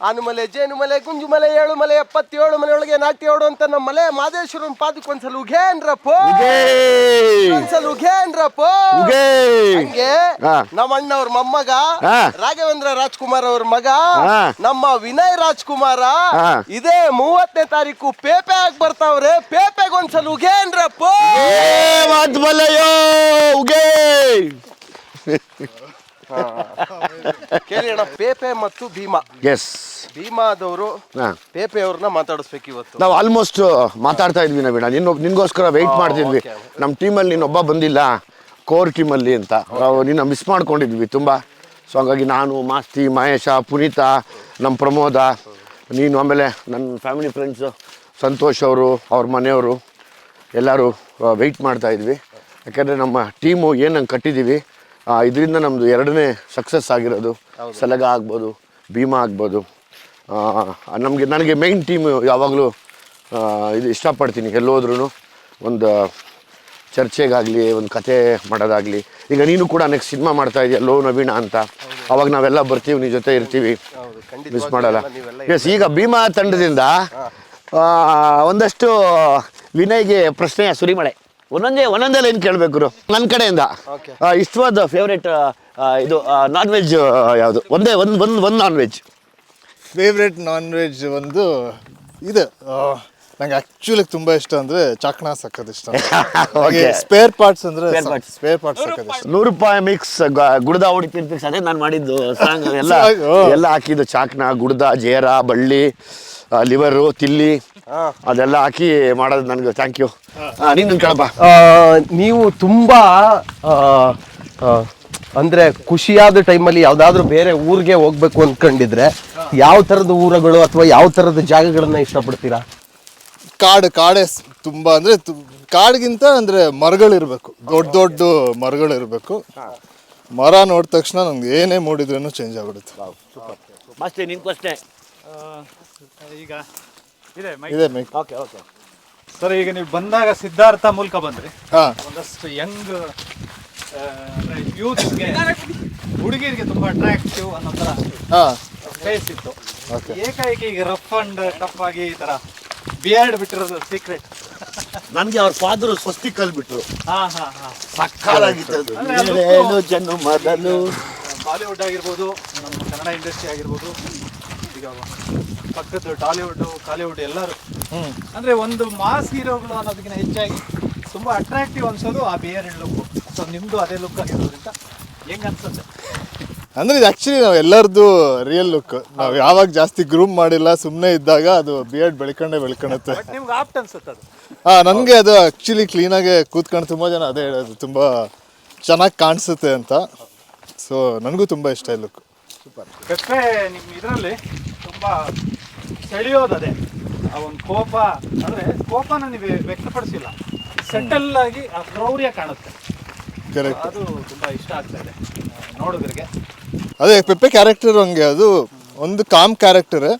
ಆನುಮಲೆ ಜೇನುಮಲೆ ಗುಂಜುಮಲೆ ಏಳುಮಲೆ ಎಪ್ಪತ್ತೇಳು ಮನೆಯೊಳಗೆ ನಾಟ್ಯೋಡು ಅಂತ ನಮ್ಮ ಮಲೆ ಮಾದೇಶ್ವರನ್ ಪಾದಕ್ಕೆ ಒಂದ್ಸಲ ಉಘೇನ್ರಪ್ಪೋ ಒಂದ್ಸಲ ಉಘೇನ್ರಪ್ಪೋ. ಹಂಗೆ. ನಮ್ಮ ಅಣ್ಣವ್ರ ಮೊಮ್ಮಗ. ರಾಘವೇಂದ್ರ ರಾಜ್ಕುಮಾರ್ ಅವ್ರ ಮಗ ನಮ್ಮ ವಿನಯ್ ರಾಜ್ಕುಮಾರ. ಇದೇ ಮೂವತ್ತನೇ ತಾರೀಕು ಪೇಪೆ ಆಗಿ ಬರ್ತಾವ್ರೆ ಪೇಪೆಗೆ ಒಂದ್ಸಲ ಉಘೇನ್ರಪ್ಪೋ ಉಗೇ ಕೇಳಿ ಅಣ್ಣ ಪೇಪೆ ಮತ್ತು ಭೀಮಾ. ಎಸ್ ಭೀಮಾದವರು ಪೇಪೆ ಅವ್ರನ್ನ ಮಾತಾಡಿಸ್ಬೇಕು ಇವತ್ತು. ನಾವು ಆಲ್ಮೋಸ್ಟ್ ಮಾತಾಡ್ತಾ ಇದ್ವಿ ನವೀಣ ನಿನ್ನ ನಿನ್ಗೋಸ್ಕರ ವೆಯ್ಟ್ ಮಾಡ್ತಿದ್ವಿ. okay, ನಮ್ಮ ಟೀಮಲ್ಲಿ ನೀನೊಬ್ಬ ಬಂದಿಲ್ಲ ಕೋರ್ ಟೀಮಲ್ಲಿ ಅಂತ. ನಾವು ನಿನ್ನ ಮಿಸ್ ಮಾಡ್ಕೊಂಡಿದ್ವಿ ತುಂಬ. ಸೊ ಹಾಗಾಗಿ ನಾನು ಮಾಸ್ತಿ ಮಹೇಶ ಪುನೀತ ನಮ್ಮ ಪ್ರಮೋದ ನೀನು ಆಮೇಲೆ ನನ್ನ ಫ್ಯಾಮಿಲಿ ಫ್ರೆಂಡ್ಸು ಸಂತೋಷ್ ಅವರು ಅವ್ರ ಮನೆಯವರು ಎಲ್ಲರೂ ವೆಯ್ಟ್ ಮಾಡ್ತಾ ಇದ್ವಿ. ಯಾಕಂದರೆ ನಮ್ಮ ಟೀಮು ಏನಂಗೆ ಕಟ್ಟಿದ್ದೀವಿ ಇದರಿಂದ ನಮ್ಮದು ಎರಡನೇ ಸಕ್ಸಸ್ ಆಗಿರೋದು. ಸಲಗ ಆಗ್ಬೋದು ಭೀಮಾ ಆಗ್ಬೋದು. ನಮಗೆ ನನಗೆ ಮೈನ್ ಟೀಮ್ ಯಾವಾಗಲೂ ಇದು ಇಷ್ಟಪಡ್ತೀನಿ ಎಲ್ಲೋದ್ರೂ ಒಂದು ಚರ್ಚೆಗಾಗಲಿ ಒಂದು ಕತೆ ಮಾಡೋದಾಗಲಿ. ಈಗ ನೀನು ಕೂಡ ನೆಕ್ಸ್ಟ್ ಸಿನಿಮಾ ಮಾಡ್ತಾ ಇದೆಯಾ ಲೋ ನವೀಣ ಅಂತ. ಅವಾಗ ನಾವೆಲ್ಲ ಬರ್ತೀವಿ ನಿನ್ನ ಜೊತೆ ಇರ್ತೀವಿ. ಮಿಸ್ ಮಾಡಲ್ಲ. ಎಸ್ ಈಗ ಭೀಮಾ ತಂಡದಿಂದ ಒಂದಷ್ಟು ವಿನಯ್ಗೆ ಪ್ರಶ್ನೆಯ ಸುರಿಮಳೆ. ಒಂದೊಂದೇ ಒಂದೊಂದೇ ಲೈನ್ ಕೇಳಬೇಕು ನನ್ನ ಕಡೆಯಿಂದ. ಇಷ್ಟವಾದ ಫೇವ್ರೇಟ್ ಇದು ನಾನ್ ವೆಜ್ ಯಾವುದು? ಒಂದೇ ಒಂದು ಒಂದು ಒಂದು non veg favourite non veg ಒಂದು ಇದು. ನಂಗೆ ಆಕ್ಚುಲಿ ತುಂಬಾ ಇಷ್ಟ ಅಂದ್ರೆ ಚಕ್ನ ಸಕ್ಕದ ಇಷ್ಟ ಹಾಗೆ ಸ್ಪೇರ್ ಪಾರ್ಟ್ಸ್ ಅಂದ್ರೆ ಸ್ಪೇರ್ ಪಾರ್ಟ್ಸ್ ಇಷ್ಟ. ನೂರು ರೂಪಾಯಿ ಮಿಕ್ಸ್ ಗುಡ್ದ ಉಡುಪಿ ಮಿಕ್ಸ್ ಅದೇ ನಾನು ಮಾಡಿದ್ದು ಸಾಂಗ್ ಎಲ್ಲ. ಎಲ್ಲ ಹಾಕಿದ್ದು ಚಾಕ್ನ ಗುಡ್ದ ಜೇರ ಬಳ್ಳಿ ಲಿವರು ತಿಲ್ಲಿ. ಅದೆಲ್ಲ ಹಾಕಿ ಮಾಡೋದು ನನಗೆ. ಥ್ಯಾಂಕ್ ಯು ನೀನು ಕೇಳಪ್ಪ ಆ, ನೀವು ತುಂಬಾ ಅಂದ್ರೆ ಖುಷಿಯಾದ ಟೈಮಲ್ಲಿ ಯಾವ್ದಾದ್ರು ಬೇರೆ ಊರಿಗೆ ಹೋಗ್ಬೇಕು ಅನ್ಕೊಂಡಿದ್ರೆ ಯಾವ ತರದ ಊರುಗಳು ಅಥವಾ ಯಾವ ತರದ ಜಾಗಗಳನ್ನ ಇಷ್ಟಪಡ್ತೀರಾ? ಕಾಡು ಕಾಡೆ ಸ್- ತುಂಬಾ ಅಂದ್ರೆ ತು- ಕಾಡ್ಗಿಂತ ಅಂದ್ರೆ ಮರಗಳಿರ್ಬೇಕು. ದೊಡ್ಡ ದೊಡ್ಡ ಮರಗಳಿರ್ಬೇಕು. ಮರ ನೋಡಿದ ತಕ್ಷಣ ನಮ್ಗೆ ಏನೇ ಮೂಡಿದ್ರೂ ಚೇಂಜ್ ಆಗ್ಬಿಡುತ್ತೆ. ಮಸ್ತಿ ಈಗ ಇದೆ ಓಕೆ ಓಕೆ ಸರ್ ಈಗ ನೀವು ಬಂದಾಗ ಸಿದ್ಧಾರ್ಥ ಮೂಲಕ ಬಂದ್ರಿ. ಹಾ. ಒಂದಷ್ಟು ಯಂಗ್ ಯೂತ್ಗೆ ಹುಡುಗಿರಿಗೆ ತುಂಬಾ ಅಟ್ರಾಕ್ಟಿವ್ ಅನ್ನೋ ತರ ಫೇಸ್ ಇತ್ತು. ಏಕಾಏಕಿ ಈಗ ರಫ್ ಅಂಡ್ ಟಫ್ ಆಗಿ ಈ ತರ ಬಿಯರ್ಡ್ ಬಿಟ್ಟಿರೋದು ಸೀಕ್ರೆಟ್ ನನಗೆ ಅವ್ರ ಫಾದರ್ ಸ್ವಸ್ತಿ ಕಲ್ಬಿಟ್ರು. ಹಾ ಹಾ ಹಾ. ಸಕ್ಕಲಾಗಿತ್ತು ಅಂದ್ರೆ ಅದು- ಏಳು ಜನ ಮೊದಲು ಬಾಲಿವುಡ್ ಆಗಿರ್ಬೋದು ನಮ್ಮ ಕನ್ನಡ ಇಂಡಸ್ಟ್ರಿ ಆಗಿರ್ಬೋದು ಈಗ ಪಕ್ಕದ ಟಾಲಿವುಡ್ ಕಾಲಿವುಡ್ ಎಲ್ಲರೂ. ಅಂದ್ರೆ ಒಂದು ಮಾಸ್ ಹೀರೋಗಳು ಅನ್ನೋದಕ್ಕಿಂತ ಹೆಚ್ಚಾಗಿ ತುಂಬಾ ಅಟ್ರಾಕ್ಟಿವ್ ಅನ್ಸೋದು ಆ ಬಿಯರ್ಡ್ ಲುಕ್ ಸೊ ನಿಮ್ದು ಅದೇ ಲುಕ್ ಆಗಿರೋದ್ರಿಂದ ಹೆಂಗ್ ಅನ್ಸುತ್ತೆ? ಅಂದ್ರೆ ಇದು ಆಕ್ಚುಲಿ ನಾವು ಎಲ್ಲರದು ರಿಯಲ್ ಲುಕ್ ನಾವು ಯಾವಾಗ ಜಾಸ್ತಿ ಗ್ರೂಮ್ ಮಾಡಿಲ್ಲ ಸುಮ್ಮನೆ ಇದ್ದಾಗ ಅದು ಬಿಯರ್ಡ್ ಬೆಳ್ಕೊಂಡೇ ಬೆಳ್ಕೊಳುತ್ತೆ ಬಟ್ ನಿಮ್ಗೆ ಆಪ್ಟ್ ಅನ್ಸುತ್ತೆ ಅದು. ಹಾ ನನಗೆ ಅದು ಆಕ್ಚುಲಿ ಕ್ಲೀನಾಗೆ ಕೂತ್ಕೊಂಡು ತುಂಬ ಜನ ಅದೇ ಹೇಳೋದು ತುಂಬ ಚೆನ್ನಾಗಿ ಕಾಣಿಸುತ್ತೆ ಅಂತ. ಸೊ ನನಗೂ ತುಂಬ ಇಷ್ಟ ಈ ಲುಕ್ ಸೂಪರ್ ನಿಮ್ಮ ಇದರಲ್ಲಿ ತುಂಬ ಸೆಳೆಯೋದು ಅದೇ ಆ ಒಂದು ಕೋಪ ಅಂದ್ರೆ ಕೋಪನ ನೀವು ವ್ಯಕ್ತಪಡಿಸಿಲ್ಲ. ಸೆಟಲ್ ಆಗಿ ಆ ಕ್ರೌರ್ಯ ಕಾಣುತ್ತೆ. ಕರೆಕ್ಟ್ ಅದು ತುಂಬಾ ಇಷ್ಟ ಆಗ್ತಾ ಇದೆ. ಆ, ನೋಡೋದ್ರಿಗೆ. ಅದೇ ಪೆಪ್ಪೆ ಕ್ಯಾರೆಕ್ಟರ್ ಹಂಗೆ ಅದು ಒಂದು ಕಾಮ್ ಕ್ಯಾರೆಕ್ಟರ್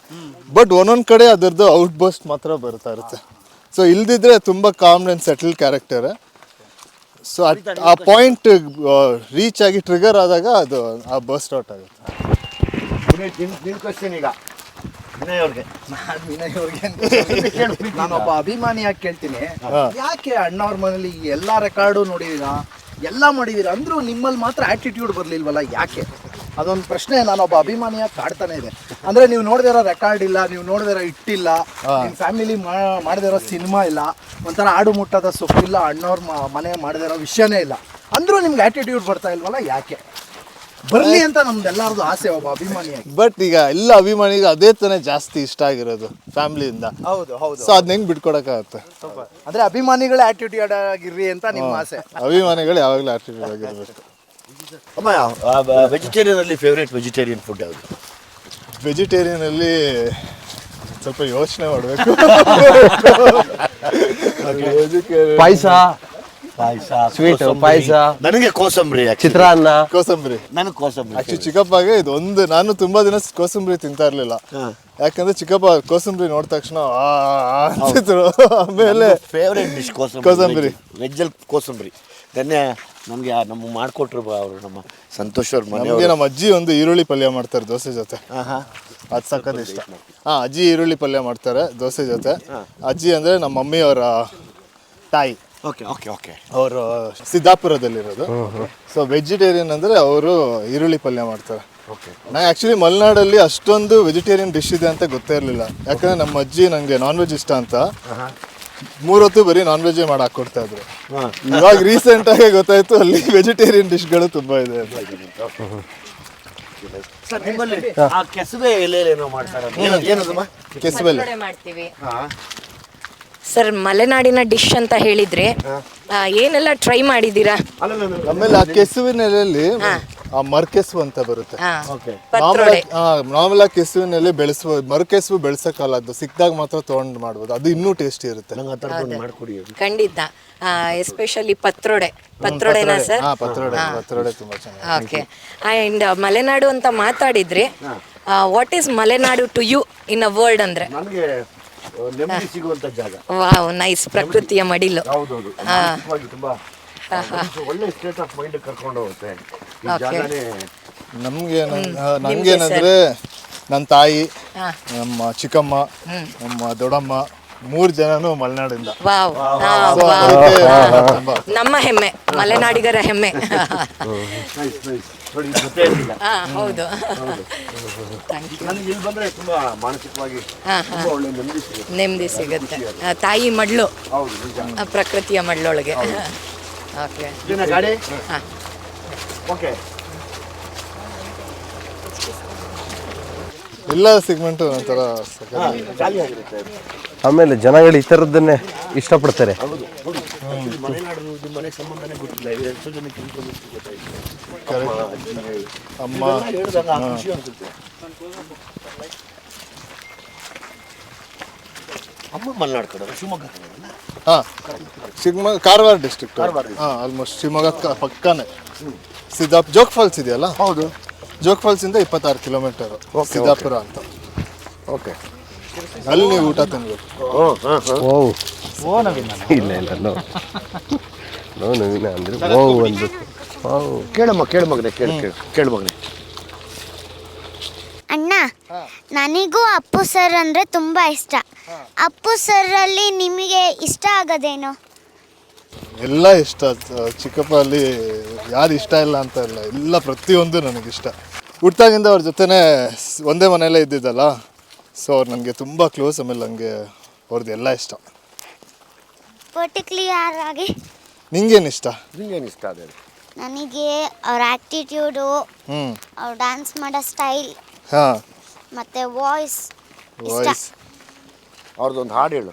ಬಟ್ ಒಂದೊಂದು ಕಡೆ ಅದರದ್ದು ಔಟ್ ಬಸ್ಟ್ ಮಾತ್ರ ಬರ್ತಾ ಇರುತ್ತೆ. ಸೊ ಇಲ್ದಿದ್ರೆ ತುಂಬ calm and settle character so ಆ ಪಾಯಿಂಟ್ ರೀಚ್ ಆಗಿ ಟ್ರಿಗರ್ ಆದಾಗ ಅದು ಆ ಬಸ್ಟ್ ಔಟ್ ಆಗುತ್ತೆ. ನಿಮ್ಮ ಕ್ವಶನ್ ಈಗ. ವಿನಯ್ ಅವ್ರಿಗೆ. ನಾನೊಬ್ಬ ಅಭಿಮಾನಿಯಾಗಿ ಕೇಳ್ತೀನಿ. ಯಾಕೆ ಅಣ್ಣವ್ರ ಮನೇಲಿ ಎಲ್ಲಾ ರೆಕಾರ್ಡು ನೋಡಿದೀರಾ ಎಲ್ಲ ಮಾಡಿದೀರ? ಅಂದ್ರೂ ನಿಮ್ಮಲ್ಲಿ ಮಾತ್ರ ಆಟಿಟ್ಯೂಡ್ ಬರಲಿಲ್ವಲ್ಲ? ಯಾಕೆ? ಅದೊಂದು ಪ್ರಶ್ನೆ ನಾನೊಬ್ಬ ಅಭಿಮಾನಿಯಾಗಿ ಕಾಡ್ತಾನೆ ಇದೆ. ಅಂದ್ರೆ ನೀವು ನೋಡ್ದಿರೋ ರೆಕಾರ್ಡ್ ಇಲ್ಲ ನೀವು ನೋಡ್ದಿರೋ ಇಟ್ಟಿಲ್ಲ ನಿಮ್ಮ ಫ್ಯಾಮಿಲಿ ಮಾಡದಿರೋ ಸಿನಿಮಾ ಇಲ್ಲ ಒಂಥರ ಆಡು ಮುಟ್ಟದ ಸೊಪ್ಪಿಲ್ಲ ಅಣ್ಣವ್ರ ಮನೆ ಮಾಡದಿರೋ ವಿಷಯನೇ ಇಲ್ಲ. ಅಂದ್ರೂ ನಿಮ್ಗೆ ಆಟಿಟ್ಯೂಡ್ ಬರ್ತಾ ಇಲ್ವಲ್ಲ? ಯಾಕೆ? ಬರ್ಲಿ ಅಂತ ನಮ್ದೆಲ್ಲರದು ಆಸೆ ಒಬ್ಬ ಅಭಿಮಾನಿಯಾಗಿ. ಬಟ್ ಈಗ ಎಲ್ಲ ಅಭಿಮಾನಿಗೆ ಅದೇ ತಾನೇ ಜಾಸ್ತಿ ಇಷ್ಟ ಆಗಿರೋದು ಫ್ಯಾಮಿಲಿಯಿಂದ. ಹೌದು ಹೌದು. ಸೊ ಅದನ್ನ ಹೆಂಗೆ ಬಿಟ್ಕೊಡಕ್ಕಾಗತ್ತೆ? ಅಂದ್ರೆ ಅಭಿಮಾನಿಗಳ ಆಟಿಟ್ಯೂಡ್ ಆಗಿರ್ರಿ ಅಂತ ನಿಮ್ಮ ಆಸೆ. ಅಭಿಮಾನಿಗಳು ಯಾವಾಗಲೂ ಆಟಿಟ್ಯೂಡ್ ಆಗಿರ್ಬೇಕು. ಅಮ್ಮ ವೆಜಿಟೇರಿಯನ್ ಅಲ್ಲಿ ಫೇವ್ರೇಟ್ ವೆಜಿಟೇರಿಯನ್ ಫುಡ್ ಯಾವುದು? ವೆಜಿಟೇರಿಯನ್ ಅಲ್ಲಿ ಸ್ವಲ್ಪ ಯೋಚನೆ ಮಾಡಬೇಕು. ಪಾಯಸ? ಪಾಯಸ ಸ್ವೀಟ್ ಪಾಯಸ. ನನಗೆ ಕೋಸಂಬರಿ. ಚಿತ್ರಾನ್ನ. ಕೋಸಂಬರಿ. ನನಗೆ ಕೋಸಂಬರಿ ಆಕ್ಚುಲಿ ಚಿಕ್ಕಪ್ಪಗೆ ಇದು ಒಂದು ನಾನು ತುಂಬಾ ದಿನ ಕೋಸಂಬರಿ ತಿಂತಾ ಇರ್ಲಿಲ್ಲ. ಯಾಕಂದ್ರೆ ಚಿಕ್ಕಪ್ಪ ಕೋಸಂಬರಿ ನೋಡಿದ ತಕ್ಷಣ ಆ ಆ ಅಂತಿದ್ರು ಆಮೇಲೆ ಫೇವ್ರೇಟ್ ಡಿಶ್ ಕೋಸಂಬರಿ. ಕೋಸಂಬರಿ. ವೆಜ್ಜಲ್ಲಿ ಕೋಸಂಬರಿ. ಧನ್ಯ ನಮಗೆ ನಮ್ಮ ಮಾಡ್ಕೊಟ್ರು ಅವರು ನಮ್ಮ ಸಂತೋಷ್ ಅವ್ರ ಮನೆಗೆ ನಮ್ಮ ಅಜ್ಜಿ ಒಂದು ಈರುಳ್ಳಿ ಪಲ್ಯ ಮಾಡ್ತಾರೆ ದೋಸೆ ಜೊತೆ. ಅದು ಸಕ್ಕದ ಇಷ್ಟ. ಹಾ ಅಜ್ಜಿ ಈರುಳ್ಳಿ ಪಲ್ಯ ಮಾಡ್ತಾರೆ ದೋಸೆ ಜೊತೆ. ಅಜ್ಜಿ ಅಂದ್ರೆ ನಮ್ಮ ಮಮ್ಮಿಯವರ ತಾಯಿ. ಓಕೆ ಓಕೆ ಓಕೆ ಅವರು ಸಿದ್ದಾಪುರದಲ್ಲಿರೋದು. ಸೊ ವೆಜಿಟೇರಿಯನ್ ಅಂದ್ರೆ ಅವರು ಈರುಳ್ಳಿ ಪಲ್ಯ ಮಾಡ್ತಾರೆ. ನಾ ಆ್ಯಕ್ಚುಲಿ ಮಲೆನಾಡಲ್ಲಿ ಅಷ್ಟೊಂದು ವೆಜಿಟೇರಿಯನ್ ಡಿಶ್ ಇದೆ ಅಂತ ಗೊತ್ತೇ ಇರಲಿಲ್ಲ. ಯಾಕಂದ್ರೆ ನಮ್ಮ ಅಜ್ಜಿ ನನಗೆ ನಾನ್ ವೆಜ್ ಇಷ್ಟ ಅಂತ. ಮೂರೊತ್ತು ಬರೀ ನಾನ್ ವೆಜ್ ಮಾಡಿ ಹಾಕೊಡ್ತಾ ಇದ್ರು. ಇವಾಗ ರೀಸೆಂಟ್ ಆಗಿ ಗೊತ್ತಾಯ್ತು ಅಲ್ಲಿ ವೆಜಿಟೇರಿಯನ್ ಡಿಶ್ಗಳು ತುಂಬಾ ಇದೆ ಅಂತ. ಸರ್ ನಿಮ್ಮಲ್ಲಿ ಆ ಕೆಸುವೆ ಏನದಮ್ಮ ಕೆಸುವೆಲೆ. ಪತ್ರೊಡೆ ಮಾಡ್ತೀವಿ. ಸರ್ ಮಲೆನಾಡಿನ ಡಿಶ್ ಅಂತ ಹೇಳಿದ್ರೆ ಆ, ಏನೆಲ್ಲ ಟ್ರೈ ಮಾಡಿದ್ದೀರಾ? ಆಮೇಲೆ ಆ ಕೆಸುವಿನ ಎಲೆಯಲ್ಲಿ ಆ ಮರ್ಕೆಸು ಅಂತ ಬರುತ್ತೆ. ಹಾ, ಪತ್ರೊಡೆ. ನಾರ್ಮಲ್ ಆಗಿ ಕೆಸುವಿನಲ್ಲಿ ಬೆಳೆಸುವ ಮರ್ಕೆಸು ಬೆಳೆಸಕ್ಕಲ್ಲ ಅದು ಸಿಕ್ಕಿದಾಗ ಮಾತ್ರ ತೊಗೊಂಡು ಮಾಡ್ಬೋದು. ಅದು ಇನ್ನೂ ಟೇಸ್ಟಿ ಇರುತ್ತೆ. ನಂಗೆ ಆ ಥರದ್ದು ಮಾಡಿಕೊಡಿ ಖಂಡಿತ. ಎಸ್ಪೆಷಲಿ ಪತ್ರೊಡೆ. ಪತ್ರೊಡೆನಾ ಸರ್? ಹಾ ಪತ್ರೊಡೆ. ಪತ್ರೊಡೆ ತುಂಬಾ ಚೆನ್ನಾಗಿ ಓಕೆ. ಆ್ಯಂಡ್ ಮಲೆನಾಡು ಅಂತ ಮಾತಾಡಿದ್ರೆ what is Malenadu to you in a world ಅಂದ್ರೆ? ನನಗೆ ನೆಮ್ಮದಿ ಸಿಗುವಂತ ಜಾಗ. ವಾವ್ ನೈಸ್ ಪ್ರಕೃತಿಯ ಮಡಿಲು. ಹೌದೌದು. ಮಾನಸಿಕವಾಗಿ ತುಂಬಾ ಒಳ್ಳೆ ಸ್ಟೇಟ್ ಆಫ್ ಮೈಂಡ್ ಕರ್ಕೊಂಡು ಹೋಗುತ್ತೆ. ಈ ಜಾಗನೇ ನಮ್ಗೆ ನಮ್ಗೇನಂದ್ರೆ ನನ್ನ ತಾಯಿ ನಮ್ಮ ಚಿಕ್ಕಮ್ಮ ನಮ್ಮ ದೊಡ್ಡಮ್ಮ ಮೂರ್ ಜನನು ಮಲೆನಾಡಿಂದ. ನಮ್ಮ ಹೆಮ್ಮೆ ಮಲೆನಾಡಿಗರ ಹೆಮ್ಮೆ. ಇದು ಗೊತ್ತೇ ಇರಲಿಲ್ಲ ಹಾ ಹೌದು. ಥ್ಯಾಂಕ್ ಯು ನನಗೆ ಇಲ್ಲಿ ಬಂದ್ರೆ ತುಂಬಾ ಮಾನಸಿಕವಾಗಿ ತುಂಬಾ ಒಳ್ಳೆ ನೆಮ್ಮದಿ ಸಿಗುತ್ತೆ. ನೆಮ್ಮದಿ ಸಿಗುತ್ತೆ. ಆ, ತಾಯಿ ಮಡ್ಲು ಹೌದು ನಿಜ. ಆ, ಪ್ರಕೃತಿಯ ಮಡ್ಲೊಳಗೆ ಓಕೆ ಇದನ್ನ ಗಾಡಿ? ಓಕೆ ಎಲ್ಲ ಸಿಗ್ಮೆಂಟು ಒಂಥರ ಆಮೇಲೆ ಜನಗಳು ಈ ಥರದ್ದನ್ನೇ ಇಷ್ಟಪಡ್ತಾರೆ. ಅಮ್ಮ, ಮಲೆನಾಡು ಕಡೆ ಶಿವಮೊಗ್ಗ? ಹಾ. ಶಿವಮೊಗ್ಗ ಕಾರವಾರ ಡಿಸ್ಟ್ರಿಕ್ಟ್ ಹಾ ಆಲ್ಮೋಸ್ಟ್ ಶಿವಮೊಗ್ಗ ಕ- ಪಕ್ಕನೇ ಸಿದ್ದಾಪ್ ಜೋಗ್ ಫಾಲ್ಸ್ ಇದೆಯಲ್ಲ? ಹೌದು. ಜೋಗ್ ಫಾಲ್ಸ್ ಇಂದ ಇಪ್ಪತ್ತಾರು ಕಿಲೋಮೀಟರ್ ಸಿದ್ದಾಪುರ ಅಂತ. ಓಕೆ ಅಲ್ಲಿ ನೀವು ಊಟ ತಿನ್ಬೇಕು. ಹ್ಞೂ ಹಾಂ ಹಾಂ. ಓ. ಓ ನವೀನ. ಇಲ್ಲ ಇಲ್ಲ ನೋ. ನೋ ನವೀನ ಅಂದ್ರೆ ಓ ಒಂದು ಓ ಕೇಳಮ್ಮ ಕೇಳು ಮಗನೆ ಕೇಳು ಕೇಳು ಕೇಳು ಮಗನೆ. ಅಣ್ಣ ನನಗೂ ಅಪ್ಪು ಸರ್ ಅಂದ್ರೆ ತುಂಬಾ ಇಷ್ಟ. ಅಪ್ಪು ಸರ್ ಅಲ್ಲಿ ನಿಮಗೆ ಇಷ್ಟ ಆಗೋದೇನು? ಎಲ್ಲ ಇಷ್ಟ. ಅಹ್, ಚಿಕ್ಕಪ್ಪ ಅಲ್ಲಿ ಯಾರು ಇಷ್ಟ ಇಲ್ಲ ಅಂತ ಇಲ್ಲ. ಎಲ್ಲ ಪ್ರತಿಯೊಂದು ನನಗಿಷ್ಟ. ಹುಟ್ಟಾಗಿಂದ ಅವ್ರ ಜೊತೆನೇ ಸ್- ಒಂದೇ ಮನೆಯಲ್ಲೇ ಇದ್ದಿದ್ದಲ್ಲ ಸೊ ಅವ್ರು ನನಗೆ ತುಂಬ ಕ್ಲೋಸ್ ಆಮೇಲೆ ನನಗೆ ಅವ್ರದ್ದು ಎಲ್ಲ ಇಷ್ಟ. ಪರ್ಟಿಕ್ಯುಲರ್ ಆಗಿ ನಿಂಗೇನು ಇಷ್ಟ? ನಿಂಗೇನು ಇಷ್ಟ ಅದೇ? ನನಗೆ ಅವ್ರ ಆ್ಯಕ್ಟಿಟ್ಯೂಡು ಹ್ಞೂ ಅವ್ರು ಡ್ಯಾನ್ಸ್ ಮಾಡೋ ಸ್ಟೈಲ್ ಹಾಂ. ಮತ್ತು ವಾಯ್ಸ್ ಇಷ್ಟ. ವಾಯ್ಸ್ ಅವ್ರದ್ದೊಂದು ಹಾಡು ಹೇಳು.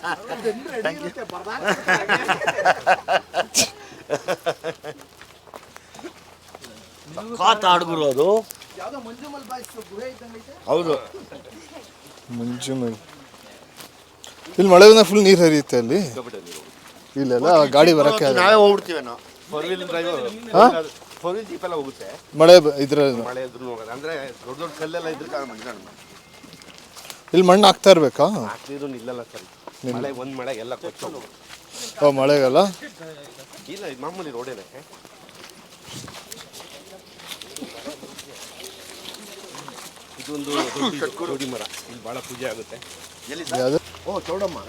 ಕಾತ ಹಾಡುಗರು ಅದು. ಹೌದು. ಮಂಜುಮಲ್. ಇಲ್ಲಿ ಮಳೆ ಬಂದ ಫುಲ್ ನೀರು ಹರಿಯುತ್ತೆ ಅಲ್ಲಿ. ಇಲ್ಲೆಲ್ಲ ಗಾಡಿ ಬರಕ್ಕೆ. ನಾವೇ ಹೋಗ್ಬಿಡ್ತೀವಿ ನಾವು. Four wheel drive four wheel jeep ಎಲ್ಲ ಹೋಗುತ್ತೆ. ಮಳೆ ಬ- ಇದ್ರ ಮಳೆ ಇದ್ರೂ ಹೋಗೋದು. ಅಂದ್ರೆ ದೊಡ್ಡ ದೊಡ್ಡ ಕಲ್ಲೆಲ್ಲ ಇದ್ರೆ ಮಣ್ಣು. ಇಲ್ಲಿ ಮಣ್ಣು ಹಾಕ್ತಾ ಇರ್ಬೇಕಾ? ನೀರು ನಿಲ್ಲಲ್ಲ ಸರ್. ಮಳೆ ಒಂದು ಮಳೆ ಎಲ್ಲ ಕೊಚ್ಚೋದು ಓ ಮಳೆಗಾಲ ಇಲ್ಲ ಇದು ಮಾಮೂಲಿ ರೋಡೇನೆ. ಇದೊಂದು ದೊಡ್ಡ ಮರ. ಇಲ್ಲಿ ಬಹಳ ಪೂಜೆ ಆಗುತ್ತೆ. ಎಲ್ಲಿ ಓ ಚೌಡಮ್ಮ.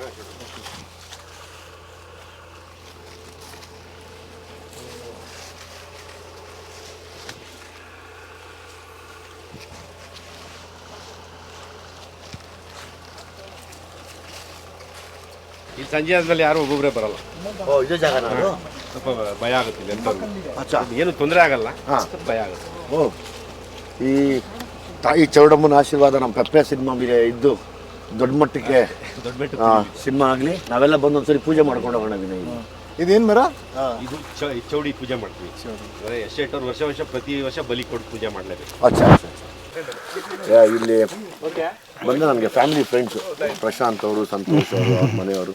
ಸಂಜೆ ಆದ್ಮೇಲೆ ಯಾರು ಒಬ್ಬೊಬ್ಬರೇ ಬರಲ್ಲ. ಓ ಇದೇ ಜಾಗ ನಾನು ಸ್ವಲ್ಪ ಭಯ ಆಗುತ್ತೆ ಇಲ್ಲಿ. ಏನು ತೊಂದರೆ ಆಗಲ್ಲ. ಸ್ವಲ್ಪ ಭಯ ಆಗುತ್ತೆ. ಓ ಈ ತಾಯಿ ಚೌಡಮ್ಮನ ಆಶೀರ್ವಾದ ನಮ್ಮ ಪೆಪ್ಪೆ ಸಿನಿಮಾ ಮೇಲೆ ಇದ್ದು ದೊಡ್ಡ ಮಟ್ಟಕ್ಕೆ ದೊಡ್ಡ ಬೆಟ್ಟ ಸಿನಿಮಾ ಆಗಲಿ ನಾವೆಲ್ಲ ಬಂದು ಒಂದ್ಸರಿ ಪೂಜೆ ಮಾಡ್ಕೊಂಡು ಹೋಗೋಣ ವಿನಯ್ ಇದೇನು ಮರ? ಇದು ಚ- ಚೌಡಿ ಪೂಜೆ ಮಾಡ್ತೀವಿ. ಅಂದ್ರೆ ಎಷ್ಟೆಷ್ಟು ವರ್ಷ ವರ್ಷ ಪ್ರತಿ ವರ್ಷ ಬಲಿ ಕೊಟ್ಟು ಪೂಜೆ ಮಾಡಲೇಬೇಕು. ಅಚ್ಚಾ ಅಚ್ಚಾ ಅಚ್ಚಾ. ಯಾ, ಇಲ್ಲಿ ಬಂದ ನನಗೆ ಫ್ಯಾಮಿಲಿ ಫ್ರೆಂಡ್ಸು ಪ್ರಶಾಂತ್ ಅವರು ಸಂತೋಷ್ ಅವರು ಅವ್ರ ಮನೆಯವರು.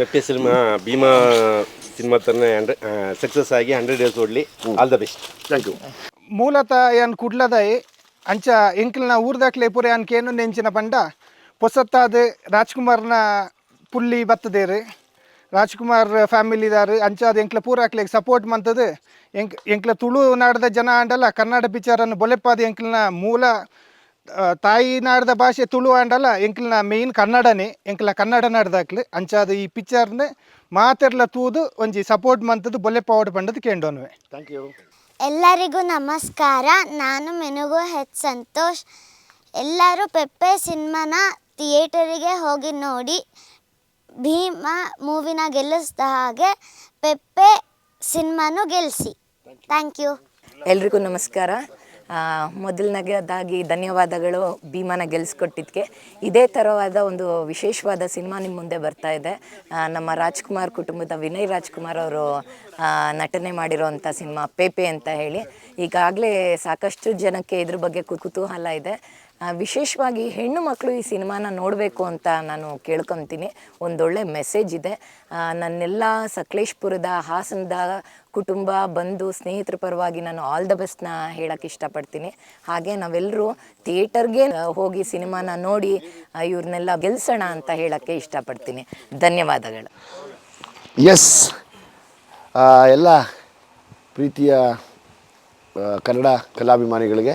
ಪೆಪ್ಪೆ ಸಿನಿಮಾ ಭೀಮಾ ಸಿನಿಮಾ ಥರನೇ ಹಂಡ್ರೆಡ್ ಸಕ್ಸಸ್ ಆಗಿ hundred days ಓಡಲಿ. All the best thank you ಮೂಲತಃ ಏನು ಕುಡ್ಲದಾಯಿ ಅಂಚ ಎಂಕ್ಲ್ನ ಊರ್ದಾಕ್ಲೆ ಪೂರೆ ಅನ್ಕೇನು ನೆಂಚಿನ ಪಂಡ ಪೊಸತ್ತಾದ ರಾಜ್ಕುಮಾರ್ನ ಪುಲ್ಲಿ ಬತ್ತದೇರಿ ರಾಜ್ಕುಮಾರ್ ಫ್ಯಾಮಿಲಿದಾರು ಅದು ಎಂಕ್ಲ ಪೂರಾಕ್ಲೆ ಸಪೋರ್ಟ್ ಮಂತದ್ದು ಎಂಕ್ ಎಂಕ್ಲ ತುಳು ನಾಡದ ಜನ ಆಂಡಲ್ಲ ಕನ್ನಡ ಪಿಕ್ಚರನ್ನು ಬೊಲೆಪ್ಪಾದ ಎಂಕ್ಲನ ಮೂಲ ತಾಯಿ ನಾಡದ ಭಾಷೆ ತುಳು ಆಂಡಲ್ಲ ಎಂಕ್ಲನ ಮೇಯ್ನ್ ಕನ್ನಡನೇ ಎಂಕ್ಲ ಕನ್ನಡ ನಾಡ್ದಾಕ್ಲಿ ಅಂಚಾದ ಈ ಪಿಕ್ಚರ್ನೆ ಮಾತೆರ್ಲ ತೂದು ಒಂಜಿ ಸಪೋರ್ಟ್ ಮಂತದು ಬೊಲೆಪಾವಡ್ ಪಂಡದು ಕೇಂಡೋನ್ವೆ. ಥ್ಯಾಂಕ್ ಯು ಎಲ್ಲರಿಗೂ ನಮಸ್ಕಾರ. ನಾನು ಮೆನುಗು ಹೆಚ್ ಸಂತೋಷ್. ಎಲ್ಲರೂ ಪೆಪ್ಪೆ ಸಿನಿಮಾನ ಥಿಯೇಟರಿಗೆ ಹೋಗಿ ನೋಡಿ ಭೀಮ ಮೂವಿನ ಗೆಲ್ಲಿಸಿದ ಹಾಗೆ ಪೆಪ್ಪೆ ಸಿನಿಮಾನು ಗೆಲ್ಲಿಸಿ ಥ್ಯಾಂಕ್ ಯು ಎಲ್ರಿಗೂ ನಮಸ್ಕಾರ. ಮೊದಲನೇದಾಗಿ ಧನ್ಯವಾದಗಳು ಭೀಮನ ಗೆಲ್ಲಿಸ್ಕೊಟ್ಟಿದ್ದಕ್ಕೆ ಇದೇ ಥರವಾದ ಒಂದು ವಿಶೇಷವಾದ ಸಿನಿಮಾ ನಿಮ್ಮ ಮುಂದೆ ಬರ್ತಾ ಇದೆ. ನಮ್ಮ ರಾಜ್ಕುಮಾರ್ ಕುಟುಂಬದ ವಿನಯ್ ರಾಜ್ಕುಮಾರ್ ಅವರು ನಟನೆ ಮಾಡಿರೋವಂಥ ಸಿನಿಮಾ ಪೇಪೆ ಅಂತ ಹೇಳಿ. ಈಗಾಗಲೇ ಸಾಕಷ್ಟು ಜನಕ್ಕೆ ಇದ್ರ ಬಗ್ಗೆ ಕುತೂಹಲ ಇದೆ. ವಿಶೇಷವಾಗಿ ಹೆಣ್ಣು ಮಕ್ಕಳು ಈ ಸಿನಿಮಾನ ನೋಡಬೇಕು ಅಂತ ನಾನು ಕೇಳ್ಕೊತೀನಿ. ಒಂದೊಳ್ಳೆ ಮೆಸೇಜ್ ಇದೆ. ನನ್ನೆಲ್ಲ ಸಕಲೇಶ್ಪುರದ ಹಾಸನದ ಕುಟುಂಬ, ಬಂಧು, ಸ್ನೇಹಿತರ ಪರವಾಗಿ ನಾನು ಆಲ್ ದ ಬೆಸ್ಟ್ನ ಹೇಳಕ್ಕೆ ಇಷ್ಟಪಡ್ತೀನಿ. ಹಾಗೆ ನಾವೆಲ್ಲರೂ ಥಿಯೇಟರ್ಗೆ ಹೋಗಿ ಸಿನಿಮಾನ ನೋಡಿ ಇವ್ರನ್ನೆಲ್ಲ ಗೆಲ್ಸೋಣ ಅಂತ ಹೇಳಕ್ಕೆ ಇಷ್ಟಪಡ್ತೀನಿ. ಧನ್ಯವಾದಗಳು. ಎಸ್ ಎಲ್ಲ ಪ್ರೀತಿಯ ಕನ್ನಡ ಕಲಾಭಿಮಾನಿಗಳಿಗೆ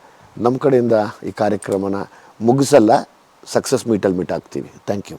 ನಮ್ಮ ಕಡೆಯಿಂದ ಈ ಕಾರ್ಯಕ್ರಮನ ಮುಗಿಸಲ್ಲ ಸಕ್ಸಸ್ ಮೀಟಲ್ಲಿ ಮೀಟ್ ಆಗ್ತೀವಿ ಥ್ಯಾಂಕ್ ಯು